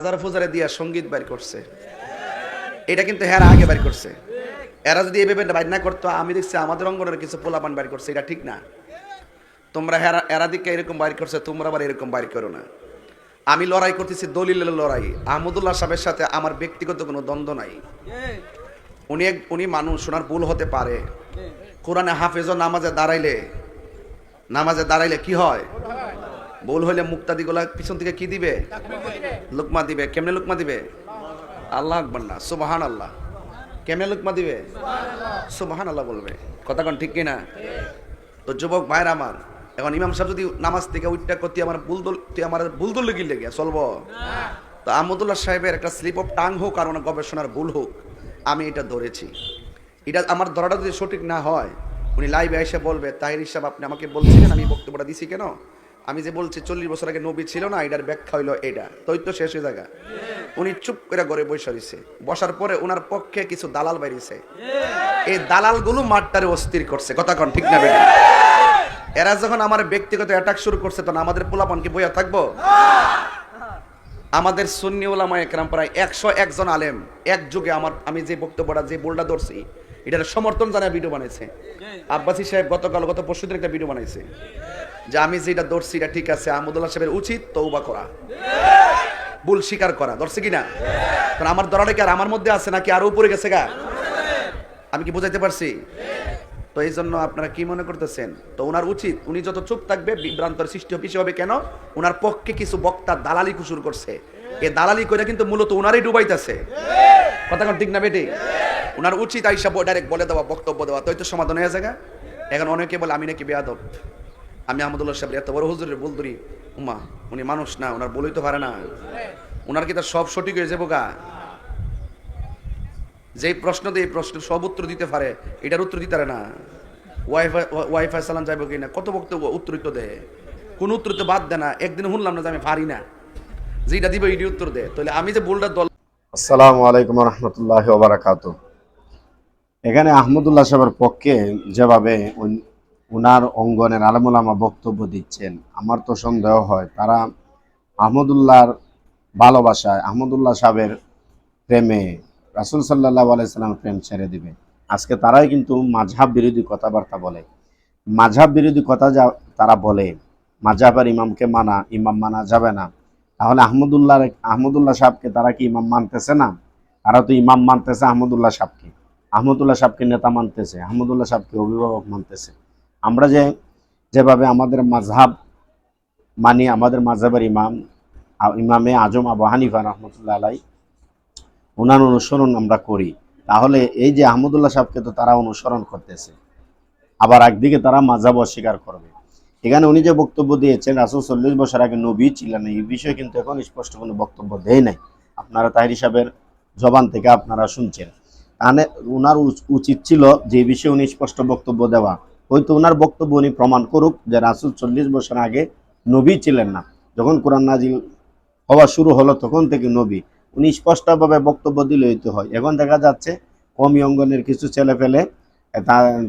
হাজার ফুজারে দিয়া সংগীত বাইর করছে। এটা কিন্তু হেরা আগে বাইর করছে। এরা যদি এভাবে বাইর না করতো, আমি দেখছি আমাদের অঙ্গনের কিছু পোলাপান বাইর করছে, এটা ঠিক না। তোমরা হেরা, এরা দিকে এরকম বাইর করছে, তোমরা আবার এরকম বাইর করো না। আমি লড়াই করতেছি দলিলের লড়াই। আহমদুল্লাহ সাহেবের সাথে আমার ব্যক্তিগত কোনো দ্বন্দ্ব নাই। উনি এক, উনি মানুষ, ওনার ভুল হতে পারে। কোরআনে হাফেজ নামাজে দাঁড়াইলে নামাজে দাঁড়াইলে কি হয়? ভুল হইলে মুক্তাদিগুলা পিছন থেকে কি দিবে? লুকমা দিবে। কেমনে লুকমা দিবে? আল্লাহ আকবর না সুবাহান আল্লাহ কেমনে লুকমা দিবে? সুবাহান আল্লাহ বলবে। কথা কোন ঠিক কিনা? তো যুবক ভাইর আমার, এখন ইমাম সাহেব যদি নামাজ থেকে উইটটা করতে আমার বুলদুল তুই আমার বুলদুল লেগে লেগে, চলবো? তো আহমদুল্লাহ সাহেবের একটা স্লিপ অফ টাং হোক আর ওনার গবেষণার ভুল হোক, আমি এটা ধরেছি। এটা আমার ধরাটা যদি সঠিক না হয়, উনি লাইভে এসে বলবে, তাহির হিসাব আপনি আমাকে বলছিলেন, আমি বক্তব্যটা দিছি কেন? আমি যে বলছি, চল্লিশ বছর আগে নবী ছিল না, এটার ব্যাখ্যা হইল এটা। তো তো শেষ হয়ে জায়গা উনি চুপ করে ঘরে বসে রয়েছে বসার পরে ওনার পক্ষে কিছু দালাল বাইরেছে। এই দালালগুলো মাঠটারে অস্থির করছে। কথা কন, ঠিক না এরা যখন আমার ব্যক্তিগত অ্যাটাক শুরু করছে, তখন আমাদের পোলাপান কি বইয়া থাকব? আমাদের সুন্নি ওলামা একরাম প্রায় একশো একজন আলেম। এক যুগে আমার, আমি যে বক্তব্যটা, যে বোলটা ধরছি, এটার সমর্থন জানায় ভিডিও বানাইছে। আব্বাসী সাহেব গতকাল, গত পরশুদিন একটা ভিডিও বানাইছে। যে আমি যেটা ধরছি এটা ঠিক আছে, আহমদুল্লাহ সাহেবের উচিত তৌবা করা। ভুল স্বীকার করা। ধরছে কিনা? কারণ আমার ধরাটা কি আর আমার মধ্যে আছে নাকি আরও উপরে গেছে গা? আমি কি বুঝাইতে পারছি? তো এই জন্য আপনারা কি মনে করতেছেন? তো ওনার উচিত, উনি যত চুপ থাকবে, বিভ্রান্তর সৃষ্টি পিছু হবে কেন? ওনার পক্ষে কিছু বক্তা দালালি কুসুর করছে। এ দালালি করে কিন্তু মূলত ওনারই ডুবাইতেছে। কথা কোন ঠিক না বেটি? ওনার উচিত আইসা ডাইরেক্ট বলে দেওয়া, বক্তব্য দেওয়া। তো সমাধান হয়ে জায়গা এখন অনেকে বলে, আমি নাকি বেয়াদব। আমি আহমদুল্লাহ সাহেব এত বড় হুজুরের বলদুরি উমা, উনি মানুষ না, ওনার বলেই তো পারে না। ওনার কি তার সব সঠিক হয়ে যাব গা? যেই প্রশ্ন দিয়ে, এই প্রশ্ন সব উত্তর দিতে পারে, এটার উত্তর দিতে পারে না। ওয়াইফাই ওয়াইফাই সালাম যাইব কি না কত বক্তব্য উত্তর তো দেয়। কোন উত্তর তো বাদ দেয় না। একদিন শুনলাম না যে আমি পারি না। যেটা দিব এটি উত্তর দেয়। তাহলে আমি যে বোলটা দল আসসালামু আলাইকুম রহমতুল্লাহ ওবরাকাত এখানে আহমদুল্লাহ সাহেবের পক্ষে যেভাবে উনার অঙ্গনের আলমুলামা বক্তব্য দিচ্ছেন। আমার তো সন্দেহ হয়, তারা আহমদুল্লাহর ভালোবাসায়, আহমদুল্লাহ সাহেবের প্রেমে রাসুল সাল্লাহ আলাইসাল্লাম প্রেম ছেড়ে দিবে। আজকে তারাই কিন্তু মাঝহাব বিরোধী কথাবার্তা বলে। মাঝহাব বিরোধী কথা যা তারা বলে মাঝহাবের ইমামকে মানা, ইমাম মানা যাবে না। তাহলে আহমদুল্লাহ আহমদুল্লাহ সাহেবকে তারা কি ইমাম মানতেছে না? তারা তো ইমাম মানতেছে আহমদুল্লাহ সাহেবকে। আহমদুল্লাহ সাহেবকে নেতা মানতেছে, আহমদুল্লাহ সাহেবকে অভিভাবক মানতেছে। আমরা যে যেভাবে আমাদের মাঝহাব মানি, আমাদের মাঝহাবের ইমাম ইমামে আজম আবু হানিফা রহমতুল্লাহ আলাই ওনার অনুসরণ আমরা করি। তাহলে এই যে আহমদুল্লাহ সাহেবকে তো তারা অনুসরণ করতেছে। আবার একদিকে তারা মাঝহাব অস্বীকার করবে। এখানে উনি যে বক্তব্য দিয়েছেন, রাসুল চল্লিশ বছর আগে নবী ছিলেন, এই বিষয়ে কিন্তু এখন স্পষ্ট কোনো বক্তব্য দেয় নাই। আপনারা তাহির সাহেবের জবান থেকে আপনারা শুনছেন। তাহলে ওনার উচিত ছিল যে বিষয়ে উনি স্পষ্ট বক্তব্য দেওয়া। হয়তো ওনার বক্তব্য উনি প্রমাণ করুক যে রাসুল চল্লিশ বছর আগে নবী ছিলেন না। যখন কোরআন নাজিল হওয়া শুরু হলো, তখন থেকে নবী। উনি স্পষ্টভাবে বক্তব্য দিলে হইতে হয়। এখন দেখা যাচ্ছে কমি অঙ্গনের কিছু ছেলে ফেলে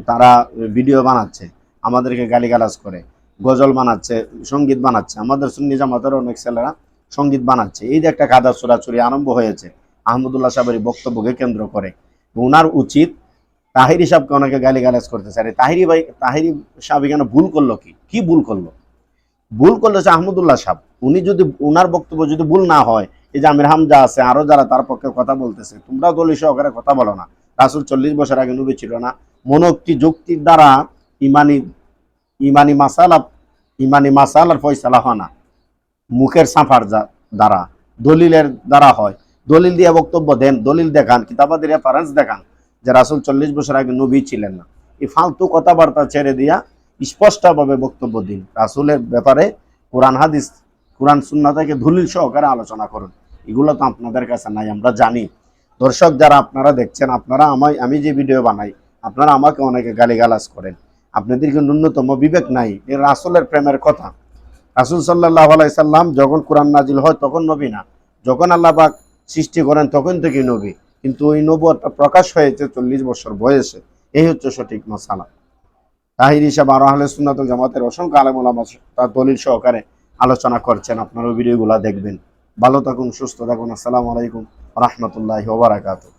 তারা ভিডিও বানাচ্ছে, আমাদেরকে গালিগালাজ করে, গজল বানাচ্ছে, সংগীত বানাচ্ছে। আমাদের সুন্নি জামাতের অনেক ছেলেরা সংগীত বানাচ্ছে। এই যে একটা কাদা চোরাচুরি আরম্ভ হয়েছে, আহমদুল্লাহ সাহেবের বক্তব্যকে কেন্দ্র করে। ওনার উচিত তাহিরি সাহেবকে অনেকে গালিগালাজ করতেছে। আরে তাহিরি ভাই, তাহিরি সাহেব এখানে ভুল করল কি? কি ভুল করল? ভুল করল যে আহমদুল্লাহ সাহেব। উনি যদি, উনার বক্তব্য যদি ভুল না হয়, এই যে আমির হামজা আছে, আরও যারা তার পক্ষে কথা বলতেছে তোমরা দলীয় সহকারে কথা বলো না। রাসুল চল্লিশ বছর আগে নবী ছিল না। মনোক্তি যুক্তির দ্বারা ইমানি ইমানি মাসালা, ইমানি মাসালার ফয়সালা হয় না। মুখের সাফার দ্বারা, দলিলের দ্বারা হয়। দলিল দিয়ে বক্তব্য দেন, দলিল দেখান, কিতাবাদের রেফারেন্স দেখান। যে রাসুল চল্লিশ বছর আগে নবী ছিলেন না। এই ফালতু কথাবার্তা ছেড়ে দিয়া স্পষ্টভাবে বক্তব্য দিন। রাসুলের ব্যাপারে কোরআন হাদিস, কোরআন সুন্না থেকে দলিল সহকারে আলোচনা করুন। এগুলো তো আপনাদের কাছে নাই, আমরা জানি। দর্শক যারা আপনারা দেখছেন, আপনারা আমায়, আমি যে ভিডিও বানাই, আপনারা আমাকে অনেকে গালিগালাজ করেন। আপনাদেরকে ন্যূনতম বিবেক নাই, এ রাসুলের প্রেমের কথা। রাসুল সাল্লাহ আলাইসাল্লাম যখন কোরআন নাজিল হয় তখন নবী না। যখন আল্লাহ সৃষ্টি করেন তখন থেকে নবী। কিন্তু ওই নবুয়াটা প্রকাশ হয়েছে চল্লিশ বছর বয়সে। এই হচ্ছে সঠিক মশালা তাহির হিসাব আরও আহলে সুন্নাতুল জামাতের অসংখ্য আলেম তার দলিল সহকারে আলোচনা করছেন। আপনারা ভিডিওগুলো দেখবেন। ভালো থাকুন, সুস্থ থাকুন। আসসালামু আলাইকুম রহমতুল্লাহ ওবরাকাতু